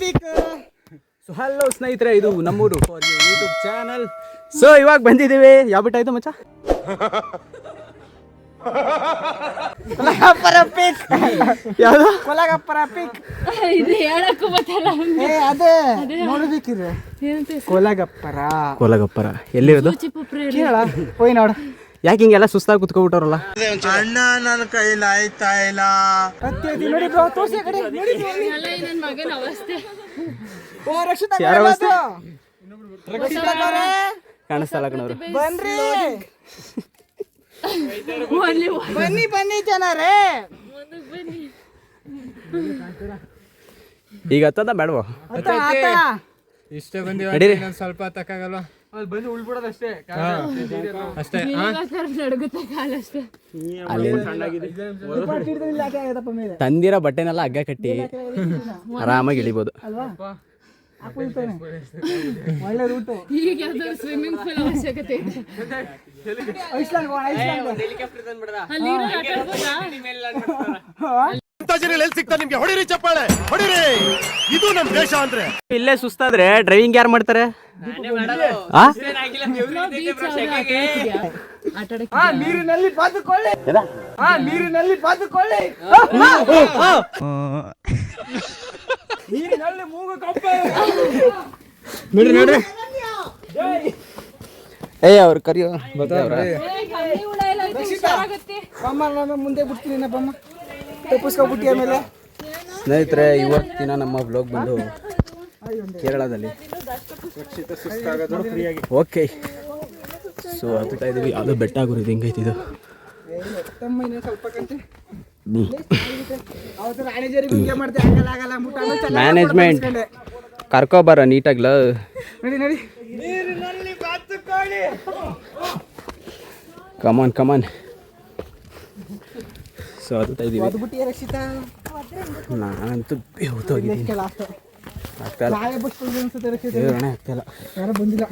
Peak so hello ಸ್ನೇಹಿತರೆ ಇದು Nammuru for you YouTube channel so ಇವಾಗ ಬಂದಿದ್ದೀವಿ. ಯಾವ ಬಿಟ್ಟ ಆಯ್ತು ಮಚ್ಚ? ಕೊಲಗಪ್ಪರ ಪೀಕ್ ಯಾವುದು? ಕೊಲಗಪ್ಪರ ಪೀಕ್ ಇದು ಹೇಳಕ್ಕೂ ಗೊತ್ತಲ್ಲ ಏ ಅದೇ ನೋಡ್ಬೇಕಿದ್ರೆ ಏನಂತ ಕೊಲಗಪ್ಪರ. ಕೋಲಗಪ್ಪರ. ಎಲ್ಲಿರೋದು? ಕೇಳ ಹೋಯ್ ನೋಡು. ಯಾಕೆ ಹಿಂಗೆಲ್ಲ ಸುಸ್ತಾಗಿ ಕುತ್ಕೊಬಿಟ್ಟವ್ರಲ್ಲ? ಅಣ್ಣ ನನ್ನ ಕೈಲಿ ಆಯ್ತಾ ಇಲ್ಲ? ಯಾರ ಅವಸ್ಥೆ? ಕಾಣಿಸ್ತಲ್ಲ ಕಣವ್ರು. ಬನ್ರಿ. ಬನ್ನಿ ಬನ್ನಿ ಜನರೇ. ಬನ್ನಿ ಈಗ ಹತ್ತದ ಬೇಡವಾ. ಇಷ್ಟೇ ಬಂದಿವ ಸ್ವಲ್ಪ ತಕ್ಕಾಗಲ್ವಾ ಅಲ್ಲಿ ಆಗದಪ್ಪ ಮೇಲೆ. ತಂದಿರೋ ಬಟ್ಟೆನೆಲ್ಲ ಹಗ್ಗ ಕಟ್ಟಿ ಆರಾಮಾಗಿ ಇಳಿಬೋದು. ಒಳ್ಳೆ ರೂಟು ಈಗ ಯಾವ್ದಾದ್ರು ಸ್ವಿಮ್ಮಿಂಗ್ ಪೂಲ್ ಅವಶ್ಯಕತೆ ಇದೆ. ಐಸ್ಲಾಂಡ್ ಹೋಗೋಣ ಐಸ್ಲಾಂಡ್ ಅಲ್ಲಿ ಆಡ್ಬೋದಾ ಎಲ್ಲಿ ಸಿಗ್ತಾ ನಿಮ್ಗೆ? ಹೊಡಿರಿ ಚಪ್ಪಾಳೆ ಹೊಡಿರಿ. ಇದು ನಮ್ ದೇಶ ಅಂದ್ರೆ. ಇಲ್ಲೇ ಸುಸ್ತಾದ್ರೆ ಡ್ರೈವಿಂಗ್ ಯಾರು ಮಾಡ್ತಾರೆ? ಆ? ಆಡಕ್ಕೆ ಆ ಆ ನೀರಿನಲ್ಲಿ ಬಾದುಕೊಳ್ಳಿ. ನೀರಿನಲ್ಲಿ ಮೂಗು ಕಪ್ಪೆ. ನೋಡ್ರಿ ನೋಡ್ರಿ. ಏ ಅವ್ರು ಕರಿಯೋ. ಬರ್ತಾವ್ರ ಕಮ್ಮಿ ಹುಳ ಎಲ್ಲ ಐತೆ, ಹುಷಾರಾಗತ್ತೆ. ಬಮ್ಮ ನಾನು ಮುಂದೆ ಬಿಡ್ತೀನಿ ಬಮ್ಮ. ತಪ್ಪಿಸ್ಕೊಬಿಟ್ಟಿ ಆಮೇಲೆ? ಸ್ನೇಹಿತರೆ ಇವತ್ತಿನ ನಮ್ಮ ಬ್ಲಾಗ್ ಬಂದು ಕೇರಳದಲ್ಲಿ. ಓಕೆ ಸೊ ಹತ್ತುತ್ತಾ ಇದೀವಿ ಯಾವುದೋ ಬೆಟ್ಟ ಗುರುದು, ಹೆಂಗೈತಿ ಇದು? ಮ್ಯಾನೇಜ್ಮೆಂಟ್ ಕರ್ಕೋ ಕರ್ಕೊಬಾರ ನೀಟಾಗ್ಲ? ನಡಿ ನಡಿ ನೀರಿನಲ್ಲಿ ಬಾತುಕೊಳ್ಳಿ come on come on so ಅದುತ್ತಾ ಇದ್ದೀವಿ. ಅದು ಬಿಟ್ಟು ರಕ್ಷಿತಾ? ನಾನಂತೂ ಬೇವತ್ತೋಗಿದ್ದೀನಿ ಆಗ್ತಾ ಇಲ್ಲ. ದೇವ್ರಣ ಯಾರು ಬಂದಿಲ್ಲ.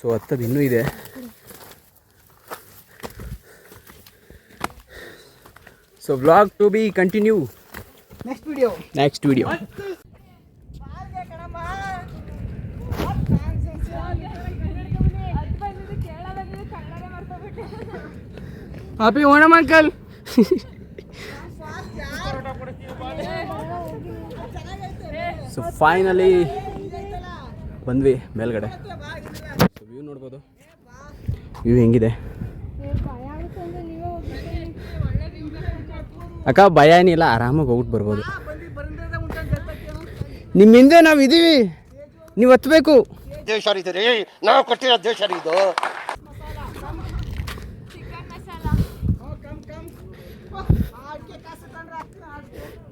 ಸೊ ಹತ್ತದು ಇನ್ನೂ ಇದೆ. So blog to be continue next video next video happy Onam uncle so finally ಬಂದ್ವಿ ಮೇಲ್ಗಡೆ. ಸೊ ವ್ಯೂ ನೋಡ್ಬೋದು. ವ್ಯೂ ಹೆಂಗಿದೆ? ಅಕ್ಕ ಭಯ ಏನಿಲ್ಲ ಆರಾಮಾಗಿ ಹೋಗ್ಬಿಟ್ಟು ಬರ್ಬೋದು. ನಿಮ್ಮ ಹಿಂದೆ ನಾವು ಇದೀವಿ. ನೀವು ಹತ್ಬೇಕು. ದೇಶ ನಾವು ಕೊಟ್ಟಿರೋ ದೇಶ ರೀ ಇದು.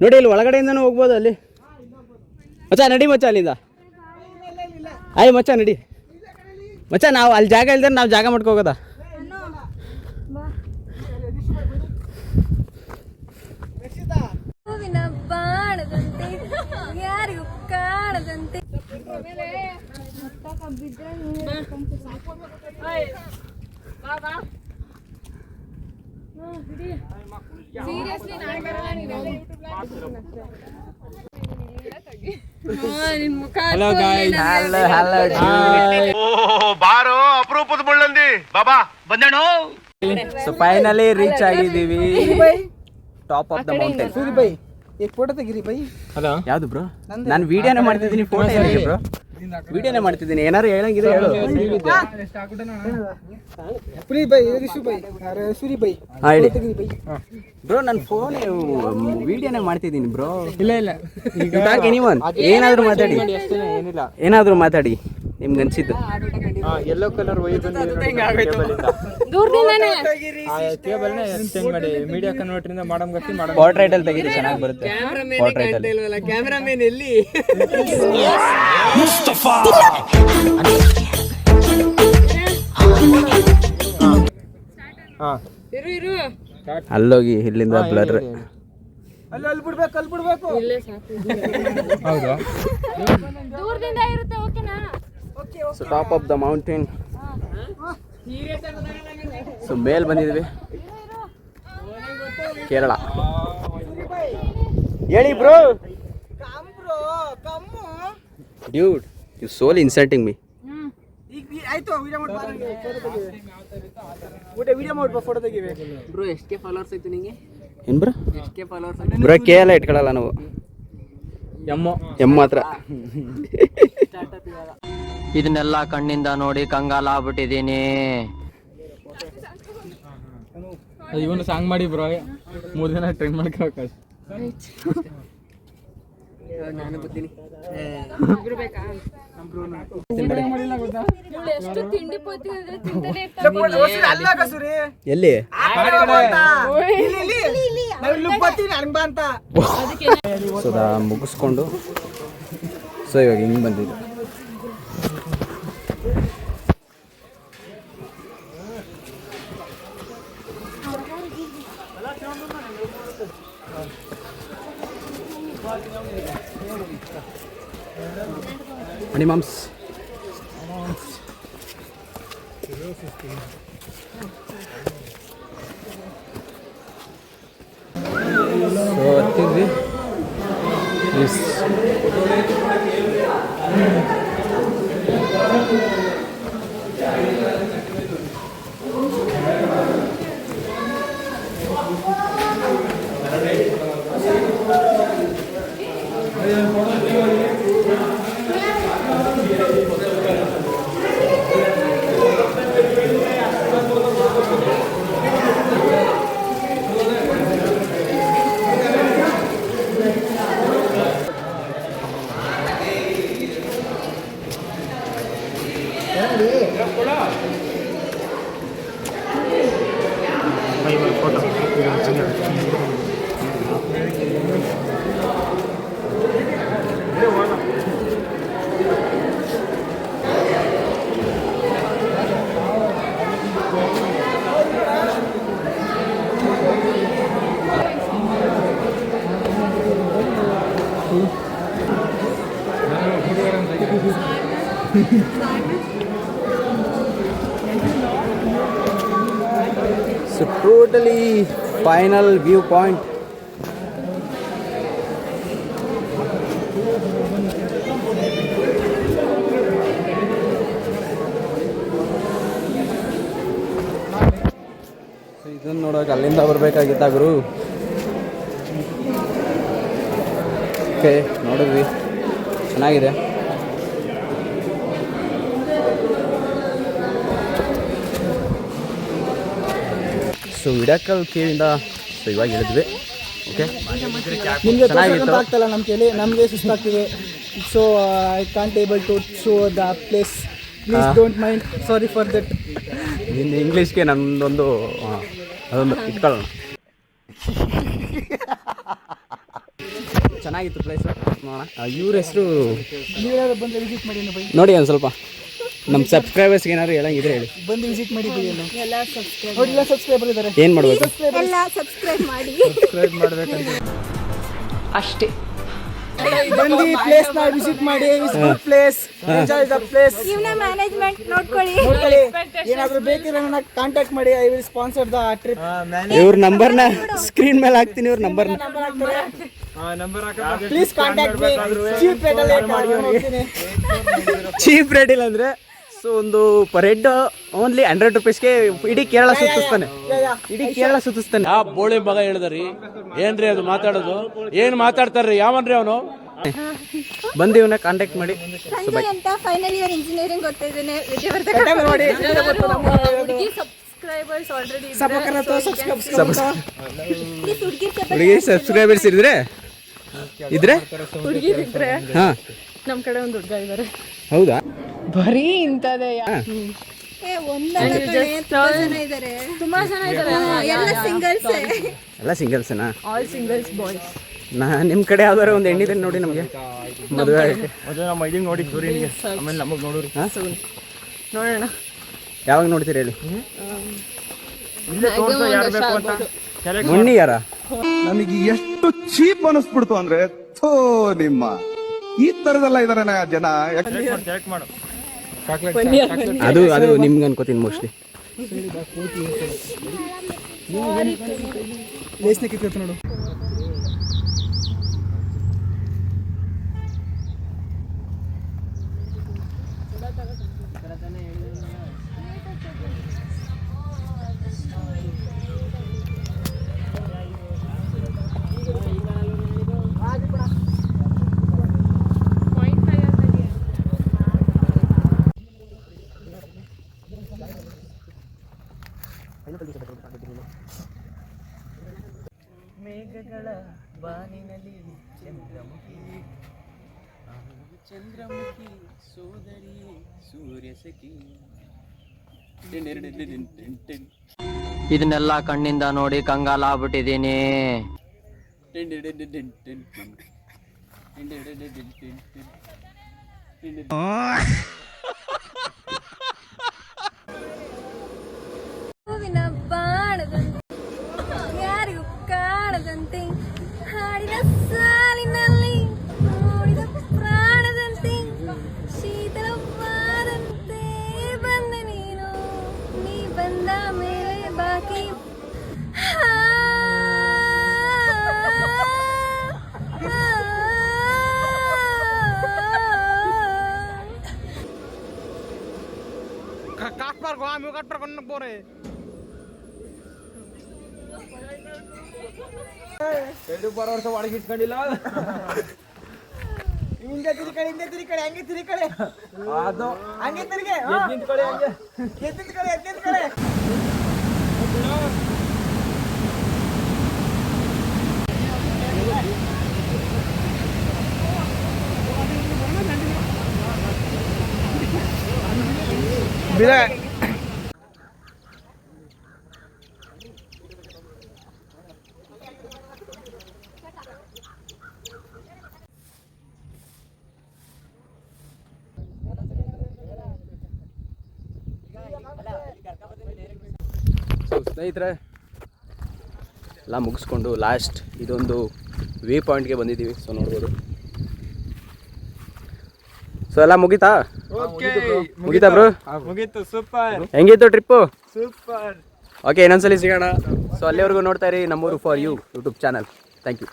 ನೋಡಿ ಇಲ್ಲಿ ಒಳಗಡೆಯಿಂದನೂ ಹೋಗ್ಬೋದು ಅಲ್ಲಿ. ಮಚ್ಚ ನಡಿ ಮಚ್ಚ ಅಲ್ಲಿಂದ. ಆಯ್ ಮಚ್ಚ ನಡಿ. ಮಚ್ಚ ನಾವು ಅಲ್ಲಿ ಜಾಗ ಇಲ್ದ್ರೆ ನಾವು ಜಾಗ ಮಾಡ್ಕೋಗೋದ ಕಾಣದಂತೆ. Seriously, ನಾನ್ ಬರಲ್ಲ, ನೀನು ಹಾ, ನಿನ್ ಮುಖ ಬಾರೋ ಅಪರೂಪದ ಮುಳ್ಳಂದಿ ಬಾಬಾ ಬಂದೇಣು ಸೊ ಫೈನಲಿ ರೀಚ್ ಆಗಿದ್ದೀವಿ top of the mountain Suri bye ಈಗ ಫೋಟೋ ತೆಗಿರಿ ಬೈ ಹಲೋ ಯಾವ್ದು ಬ್ರೋ ನಾನು ವಿಡಿಯೋನೇ ಮಾಡ್ತಿದ್ದೀನಿ ಫೋಟೋ ಏನಿದೆ ಬ್ರೋ ವಿಡಿಯೋನೇ ಮಾಡ್ತಿದ್ದೀನಿ ಏನಾರು ಹೇಳಂಗಿದ್ರೆ ಹೇಳು ಪ್ರೀ ಬೈ ರಿಶು ಬೈ ಅರೆ ಸೂರಿ ಬೈ ಹಾ ಹೇಳಿ ಬೈ ಬ್ರೋ ನನ್ನ ಫೋನ್ ವಿಡಿಯೋನೇ ಮಾಡ್ತಿದ್ದೀನಿ ಬ್ರೋ ಇಲ್ಲ ಇಲ್ಲ ಎನಿವನ್ ಏನಾದರೂ ಮಾತಾಡಿ ಏನಿಲ್ಲ ಏನಾದರೂ ಮಾತಾಡಿ ನಿಮ್ಗೆ ಅನ್ಸಿದ್ದು ಯೆಲ್ಲೋ ಕಲರ್ ವೈ ದೂರದಿಂದಾನೆ. ಕೇಬಲ್ ಚೇಂಜ್ ಮಾಡಿ? ಮೀಡಿಯಾ ಕನ್ವರ್ಟರ್ ಇಂದ ಮಾಡಮ್ ಗಟ್ಟಿ ಮಾಡಮ್ ಪೋರ್ಟ್ರೈಟ್ ಅಲ್ಲಿ ತೆಗೀರಿ ಚೆನ್ನಾಗಿ ಬರುತ್ತೆ. ಪೋರ್ಟ್ರೈಟ್ ಅಲ್ಲಿ. ಹಾ. ಇರು ಇರು. ಅಲ್ಲೋಗಿ ಇಲ್ಲಿಂದ ಬ್ಲರ್ ಅಲ್ಲಿ ಅಲ್ಲಿ ಬಿಡ್ಬೇಕು ಅಲ್ಲಿ ಬಿಡ್ಬೇಕು. ಇಲ್ಲೇ ಸಾಕು. ಹೌದು? ದೂರದಿಂದ ಇರುತ್ತೆ ಓಕೆನಾ so top of the mountain so ಮೇಲ್ ಬಂದಿದ್ವಿ. ಕೇರಳ. ಹೇಳಿ bro. Dude you so insulting me video photo ತೆಗಿವೆ. ವಿಡಿಯೋ ಫಾಲೋವರ್ಸ್ ನಿಮಗೆ ಏನು ಬ್ರೋ? ಬ್ರೋ ಕೆ ಎಲ್ಲ ಇಟ್ಕೊಳ್ಳಲ್ಲ ನಾವು. ಎಮ್ಮ. ಎಮ್ಮ ಮಾತ್ರ ಇದನ್ನೆಲ್ಲ ಕಣ್ಣಿಂದ ನೋಡಿ ಕಂಗಾಲ ಆಗ್ಬಿಟ್ಟಿದೀನಿ ಇವನು ಸಾಂಗ್ ಮಾಡಿ ಬ್ರೋ. ಮೂರು ದಿನ ಟ್ರೈನ್ ಮಾಡ್ಕೋಬೇಕು ಇವಳು ಎಷ್ಟು ತಿಂಡಿ ಪೋತಿದ್ರೆ ತಿಂತಾನೆ ಇರ್ತಾಳೆ. ಅಲ್ಲ ಕಸೂರಿ ಎಲ್ಲಿ? ಇಲ್ಲಿ ಇಲ್ಲಿ ನಾವು ಇಲ್ಲಿ ಬರ್ತೀವಿ ಹಂಗ್ ಬಾ ಅಂತ ಸೊ ಮುಗಿಸ್ಕೊಂಡು. ಸೊ ಇವಾಗ ಹಿಂಗ್ ಬಂದಿದ್ದು. Animams. Animams. So I think this so totally final viewpoint ಇದನ್ನು ನೋಡೋಕೆ ಅಲ್ಲಿಂದ ಬರಬೇಕಾಗಿತ್ತ ಗುರು? ಓಕೆ ನೋಡಿದ್ವಿ. ಚೆನ್ನಾಗಿದೆ. ಸೊ ವಿಡಾಕಲ್ ಕೇವಿಂದ ಸೊ ಇವಾಗ ಹೇಳಿದ್ವಿ. ಓಕೆ ನಿಮಗೆ ಚೆನ್ನಾಗಿತ್ತು. ಆಗ್ತಲ್ಲ ನಮ್ಮ ಕೈಲಿ ನಮಗೆ ಸುಸ್ತಾಗ್ತಿದೆ. So I can't able to show the place please don't mind sorry for that ನಿನ್ನ ಇಂಗ್ಲೀಷ್ಗೆ ನಂದೊಂದು ಅದೊಂದು ಇಟ್ಕೊಳ್ಳೋಣ. ಚೆನ್ನಾಗಿತ್ತು ಪ್ಲೇಸ್ ನೋಡೋಣ. ಇವ್ರ ಹೆಸರು ನೀವ್ಯಾರು ಬಂದು ವಿಸಿಟ್ ಮಾಡಿ ಬೈ ನೋಡಿ ಒಂದು ಸ್ವಲ್ಪ. ನಮ್ಮ ಸಬ್ಸ್ಕ್ರೈಬರ್ಸ್ ಏನಾದ್ರು ಹೇಳಂಗಿದ್ರೆ ಹೇಳಿ. ಬಂದು ವಿಸಿಟ್ ಮಾಡಿ ಎಲ್ಲ. ನೋಡಿ ಎಲ್ಲ ಸಬ್ಸ್ಕ್ರೈಬರ್ ಇದ್ದಾರೆ ಏನು ಮಾಡಬೇಕು? ಎಲ್ಲ ಸಬ್ಸ್ಕ್ರೈಬ್ ಮಾಡಿ. ಬಂದು ಪ್ಲೇಸ್ನ ವಿಸಿಟ್ ಮಾಡಿ visit place enjoy the place ಇವನ ಮ್ಯಾನೇಜ್ಮೆಂಟ್ ನೋಡ್ಕೊಳ್ಳಿ. ನೋಡ್ಕೊಳ್ಳಿ. ಏನಾದರೂ ಬೇಕಿದ್ರೆ ನನ್ನ ಕಾಂಟ್ಯಾಕ್ಟ್ ಮಾಡಿ. I will sponsor the trip ಇವ್ರ ನಂಬರ್ನ ಸ್ಕ್ರೀನ್ ಮೇಲೆ ಹಾಕ್ತೀನಿ ಇವ್ರ ನಂಬರ್ನ ಪ್ಲೀಸ್ ಕಾಂಟ್ಯಾಕ್ಟ್ ಮೀ ಚೀಪ್ ರೇಟಲ್ಲಿ ಅಲ್ಲಿ ಚೀಪ್ ರೇಟ್ ಇಲ್ಲ ಅಂದರೆ ಸೊ ಒಂದು ಪರ್ ಹೆಡ್ ಓನ್ಲಿ ಹಂಡ್ರೆಡ್ ರುಪೀಸ್ಗೆ ಇಡೀ ಕೇರಳ ಸುತ್ತಿಸ್ತಾನೆ. ಇಡೀ ಕೇರಳ ಸುತ್ತಿಸ್ತಾನೆ. ಆ ಬೋಳಿ ಮಗ ಹೇಳಿದ್ರಿ? ಏನ್ರಿ ಅದು ಮಾತಾಡೋದು? ಏನ್ ಮಾತಾಡ್ತಾರ್ರಿ? ಯಾವನ್ರಿ ಅವನು? ಬಂದು ಇವನ್ನ ಕಾಂಟ್ಯಾಕ್ಟ್ ಮಾಡಿ. ಅಂತ ಫೈನಲ್ ಇಯರ್ ಇಂಜಿನಿಯರಿಂಗ್ ಓದ್ತಾ ಇದ್ದೇನೆ ಹುಡುಗಿ ಸಬ್ಸ್ಕ್ರೈಬರ್ಸ್ ಆಲ್ರೆಡಿ ಹುಡುಗಿ ಸಬ್ಸ್ಕ್ರೈಬರ್ಸ್ ಇದ್ರೆ? ಇದ್ರೆ? ಹುಡುಗಿರಿದ್ರೆ ಹಾ. ನಮ್ ಕಡೆ ಒಂದು ಹುಡುಗ ಇದಾರೆ. ಹೌದಾ? ಬರೀ ಇಂಥದೇ ಎಲ್ಲ ಸಿಂಗಲ್ಸ್ ಎಲ್ಲ ಸಿಂಗಲ್ಸ್ನಾ ಆಲ್ ಸಿಂಗಲ್ಸ್ ಬಾಯ್ಸ್ ನಾ ನಿಮ್ಮ ಕಡೆ ಯಾವ್ದಾರ ಒಂದು ಹೆಣ್ಣಿದೆ ನೋಡಿ ನಮಗೆ. ಮದುವೆ ಆಗಕ್ಕೆ ಮೊದಲು ನಮ್ಮ ಮೈದಿಗೆ ನೋಡಿ ಸೂರ್ಯನಿಗೆ ಆಮೇಲೆ ನಮಗೆ ನೋಡ್ರಿ. ನೋಡೋಣ. ಯಾವಾಗ ನೋಡ್ತೀರಿ ಹೇಳಿ? ಇಲ್ಲೇ ತೋರ್ಸೋ ಯಾರು ಬೇಕು ಅಂತ ಮೊನ್ನೆ ಯಾರ? ನನಗೆ ಎಷ್ಟು ಚೀಪ್ ಅನಿಸ್ಬಿಡ್ತು ಅಂದ್ರೆ ಥೋ ನಿಮ್ಮ. ಈ ತರದೆಲ್ಲ ಇದಾರೆ ಜನ. ಯಾಕೆ select ಮಾಡು. ಅದು ಅದು ನಿಮ್ಗೆ ಅನ್ಕೋತೀನಿ ಮೋಸ್ಟ್ಲಿ ನೋಡು. ಚಂದ್ರಮುಖಿ ಸೋದರಿ ಸೂರ್ಯ ಸಖಿ ಇದನ್ನೆಲ್ಲ ಕಣ್ಣಿಂದ ನೋಡಿ ಕಂಗಾಲಾಗ್ಬಿಟ್ಟಿದೀನಿ ಹೂವಿನ ಹಿಂಗೆ ತಿರ್ಕಡೆ ಹಿಂದೆ ತಿರ್ಕಡೆ ಹಂಗೆ ತಿರ್ಕಡೆ ಅದು ಹಂಗೆ ತಿರ್ಗೆ ಎದ್ದು ನಿಂತ್ಕೊಳ್ಳಿ ಹಂಗೆ ಎದ್ದು ನಿಂತ್ಕೊಳ್ಳಿ ನಿಂತ್ಕೊಳ್ಳಿ ಸ್ನೇಹಿತರೆ ಎಲ್ಲ ಮುಗಿಸ್ಕೊಂಡು ಲಾಸ್ಟ್ ಇದೊಂದು ವ್ಯೂ ಪಾಯಿಂಟ್ಗೆ ಬಂದಿದ್ದೀವಿ. ಸೊ ನೋಡ್ಬೋದು. ಸೊ ಎಲ್ಲ ಮುಗೀತಾ? ಮುಗೀತಾ ಬ್ರೋ. ಮುಗೀತು ಸೂಪರ್. ಹೆಂಗಿತ್ತು ಟ್ರಿಪ್ಪು ಸೂಪರ್. ಓಕೆ ಇನ್ನೊಂದ್ಸಲಿ ಸಿಗೋಣ. ಸೊ ಅಲ್ಲಿವರೆಗೂ ನೋಡ್ತಾ ಇರಿ Nammuru for you YouTube channel thank you